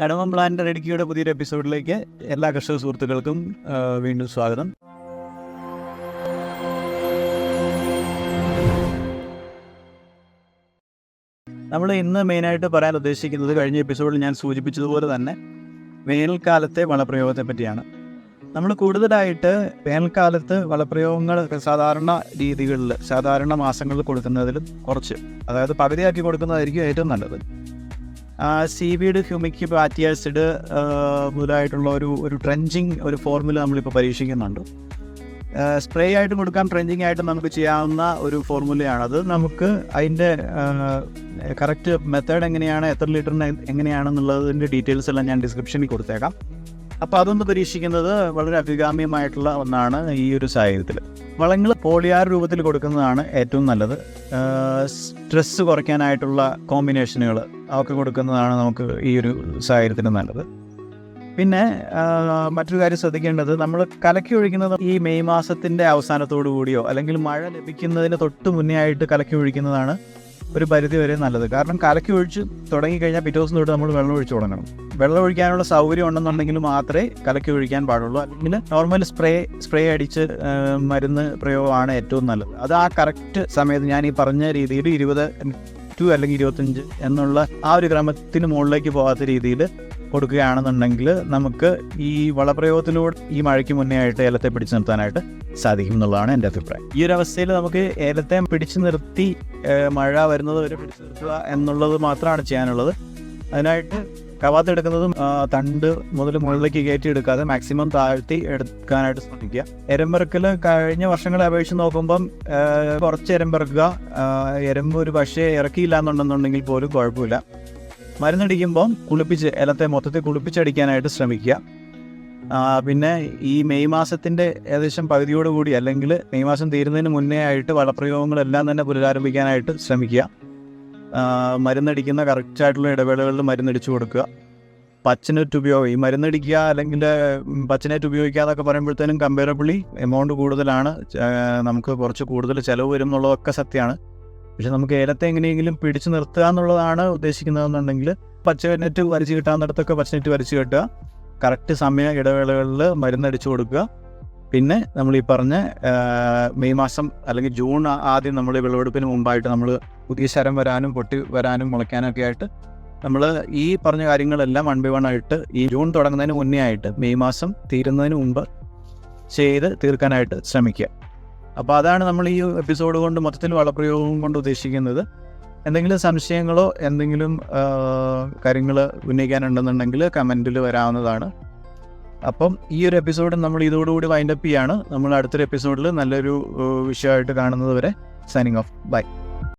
Kadmat plant റെഡിക്കിയുടെ പുതിയൊരു എപ്പിസോഡിലേക്ക് എല്ലാ കർഷക സുഹൃത്തുക്കൾക്കും വീണ്ടും സ്വാഗതം. നമ്മൾ ഇന്ന് മെയിനായിട്ട് പറയാൻ ഉദ്ദേശിക്കുന്നത് കഴിഞ്ഞ എപ്പിസോഡിൽ ഞാൻ സൂചിപ്പിച്ചതുപോലെ തന്നെ വേനൽക്കാലത്തെ വളപ്രയോഗത്തെ പറ്റിയാണ്. നമ്മൾ കൂടുതലായിട്ട് വേനൽക്കാലത്ത് വളപ്രയോഗങ്ങൾ സാധാരണ രീതികളിൽ സാധാരണ മാസങ്ങളിൽ കൊടുക്കുന്നതിലും കുറച്ച് അതായത് പകുതിയാക്കി കൊടുക്കുന്നതായിരിക്കും ഏറ്റവും നല്ലത്. സീവീഡ് ഹ്യൂമിക് ഫാറ്റി ആസിഡ് മുതലായിട്ടുള്ള ഒരു ഒരു ട്രെഞ്ചിങ് ഒരു ഫോർമുല നമ്മളിപ്പോൾ പരീക്ഷിക്കുന്നുണ്ട്. സ്പ്രേ ആയിട്ട് കൊടുക്കാം ട്രെഞ്ചിങ് ആയിട്ട് നമുക്ക് ചെയ്യാവുന്ന ഒരു ഫോർമുലയാണത്. നമുക്ക് അതിന്റെ കറക്റ്റ് മെത്തേഡ് എങ്ങനെയാണ് എത്ര ലിറ്ററിന് എങ്ങനെയാണെന്നുള്ളതിന്റെ ഡീറ്റെയിൽസ് എല്ലാം ഞാൻ ഡിസ്ക്രിപ്ഷനിൽ കൊടുത്തേക്കാം. അപ്പോൾ അതൊന്ന് പരീക്ഷിക്കുന്നത് വളരെ അഭികാമ്യമായിട്ടുള്ള ഒന്നാണ് ഈ ഒരു സാഹചര്യത്തിൽ വളങ്ങൾ പോളിയാർ രൂപത്തിൽ കൊടുക്കുന്നതാണ് ഏറ്റവും നല്ലത്. സ്ട്രെസ് കുറയ്ക്കാനായിട്ടുള്ള കോമ്പിനേഷനുകൾ അതൊക്കെ കൊടുക്കുന്നതാണ് നമുക്ക് ഈ ഒരു സാഹചര്യത്തിന് നല്ലത്. പിന്നെ മറ്റൊരു കാര്യം ശ്രദ്ധിക്കേണ്ടത് നമ്മൾ കലക്കി ഒഴിക്കുന്നത് ഈ മെയ് മാസത്തിന്റെ അവസാനത്തോടു കൂടിയോ അല്ലെങ്കിൽ മഴ ലഭിക്കുന്നതിന് തൊട്ട് മുന്നേ ആയിട്ട് കലക്കി ഒഴിക്കുന്നതാണ് ഒരു പരിധി വരെ നല്ലത്. കാരണം കലക്കി ഒഴിച്ച് തുടങ്ങിക്കഴിഞ്ഞാൽ പിറ്റേ ദിവസം തൊട്ട് നമ്മൾ വെള്ളം ഒഴിച്ച് തുടങ്ങണം. വെള്ളം ഒഴിക്കാനുള്ള സൗകര്യം ഉണ്ടെന്നുണ്ടെങ്കിൽ മാത്രമേ കലക്കി ഒഴിക്കാൻ പാടുള്ളൂ. അല്ലെങ്കിൽ നോർമൽ സ്പ്രേ സ്പ്രേ അടിച്ച് മരുന്ന് പ്രയോഗമാണ് ഏറ്റവും നല്ലത്. അത് ആ കറക്റ്റ് സമയത്ത് ഞാൻ ഈ പറഞ്ഞ രീതിയിൽ ഇരുപത് ടു അല്ലെങ്കിൽ ഇരുപത്തഞ്ച് എന്നുള്ള ആ ഒരു ക്രമത്തിന് മുകളിലേക്ക് പോകാത്ത രീതിയിൽ കൊടുക്കുകയാണെന്നുണ്ടെങ്കിൽ നമുക്ക് ഈ വളപ്രയോഗത്തിലൂടെ ഈ മഴയ്ക്ക് മുന്നേ ആയിട്ട് ഏലത്തെ പിടിച്ചു നിർത്താനായിട്ട് സാധിക്കും എന്നുള്ളതാണ് എന്റെ അഭിപ്രായം. ഈ ഒരു അവസ്ഥയിൽ നമുക്ക് ഏലത്തെ പിടിച്ചു നിർത്തി മഴ വരുന്നത് വരെ പിടിച്ചു നിർത്തുക എന്നുള്ളത് മാത്രമാണ് ചെയ്യാനുള്ളത്. അതിനായിട്ട് കവാത്തെടുക്കുന്നതും എടുക്കുന്നതും തണ്ട് മുതൽ മുകളിലേക്ക് കയറ്റി എടുക്കാതെ മാക്സിമം താഴ്ത്തി എടുക്കാനായിട്ട് ശ്രമിക്കുക. എരമ്പിറക്കൽ കഴിഞ്ഞ വർഷങ്ങളെ അപേക്ഷിച്ച് നോക്കുമ്പം കുറച്ച് എരമ്പിറക്കുക എരമ്പ് ഒരു പക്ഷേ ഇറക്കിയില്ല എന്നുണ്ടെന്നുണ്ടെങ്കിൽ പോലും കുഴപ്പമില്ല. മരുന്നടിക്കുമ്പം കുളിപ്പിച്ച് ഇലത്തെ മൊത്തത്തിൽ കുളിപ്പിച്ചടിക്കാനായിട്ട് ശ്രമിക്കുക. പിന്നെ ഈ മെയ് മാസത്തിന്റെ ഏകദേശം പകുതിയോടുകൂടി അല്ലെങ്കിൽ മെയ് മാസം തീരുന്നതിന് മുന്നേ ആയിട്ട് വളപ്രയോഗങ്ങളെല്ലാം തന്നെ പുനരാരംഭിക്കാനായിട്ട് ശ്രമിക്കുക. മരുന്നടിക്കുന്ന കറക്റ്റായിട്ടുള്ള ഇടവേളകളിൽ മരുന്നടിച്ചു കൊടുക്കുക. പച്ചനെറ്റ് ഉപയോഗം ഈ മരുന്നടിക്കുക അല്ലെങ്കിൽ പച്ചനേറ്റ് ഉപയോഗിക്കുക എന്നൊക്കെ പറയുമ്പോഴത്തേനും കമ്പയറബിളി എമൗണ്ട് കൂടുതലാണ്. നമുക്ക് കുറച്ച് കൂടുതൽ ചിലവ് വരും എന്നുള്ളതൊക്കെ സത്യമാണ്. പക്ഷെ നമുക്ക് ഏലത്തെ എങ്ങനെയെങ്കിലും പിടിച്ചു നിർത്തുക എന്നുള്ളതാണ് ഉദ്ദേശിക്കുന്നതെന്നുണ്ടെങ്കിൽ പച്ചനെറ്റ് വരച്ച് കിട്ടാവുന്നിടത്തൊക്കെ പച്ചനെറ്റ് വരച്ച് കെട്ടുക. കറക്റ്റ് സമയ ഇടവേളകളിൽ മരുന്നടിച്ചു കൊടുക്കുക. പിന്നെ നമ്മൾ ഈ പറഞ്ഞ മെയ് മാസം അല്ലെങ്കിൽ ജൂൺ ആദ്യം നമ്മൾ വിളവെടുപ്പിന് മുമ്പായിട്ട് നമ്മൾ പുതിയ ശരം വരാനും പൊട്ടി വരാനും മുളയ്ക്കാനൊക്കെ ആയിട്ട് നമ്മൾ ഈ പറഞ്ഞ കാര്യങ്ങളെല്ലാം വൺ ബൈ വൺ ആയിട്ട് ഈ ജൂൺ തുടങ്ങുന്നതിന് മുന്നേ ആയിട്ട് മെയ് മാസം തീരുന്നതിന് മുമ്പ് ചെയ്ത് തീർക്കാനായിട്ട് ശ്രമിക്കുക. അപ്പോൾ അതാണ് നമ്മൾ ഈ എപ്പിസോഡ് കൊണ്ട് മൊത്തത്തിൽ വളപ്രയോഗം കൊണ്ട് ഉദ്ദേശിക്കുന്നത്. എന്തെങ്കിലും സംശയങ്ങളോ എന്തെങ്കിലും കാര്യങ്ങൾ ഉന്നയിക്കാനുണ്ടെന്നുണ്ടെങ്കിൽ കമന്റിൽ വരാവുന്നതാണ്. അപ്പം ഈ ഒരു എപ്പിസോഡ് നമ്മൾ ഇതോടുകൂടി വൈൻഡപ്പ് ചെയ്യാണ്. നമ്മൾ അടുത്തൊരു എപ്പിസോഡിൽ നല്ലൊരു വിഷയമായിട്ട് കാണുന്നത് വരെ സൈനിങ് ഓഫ് ബൈ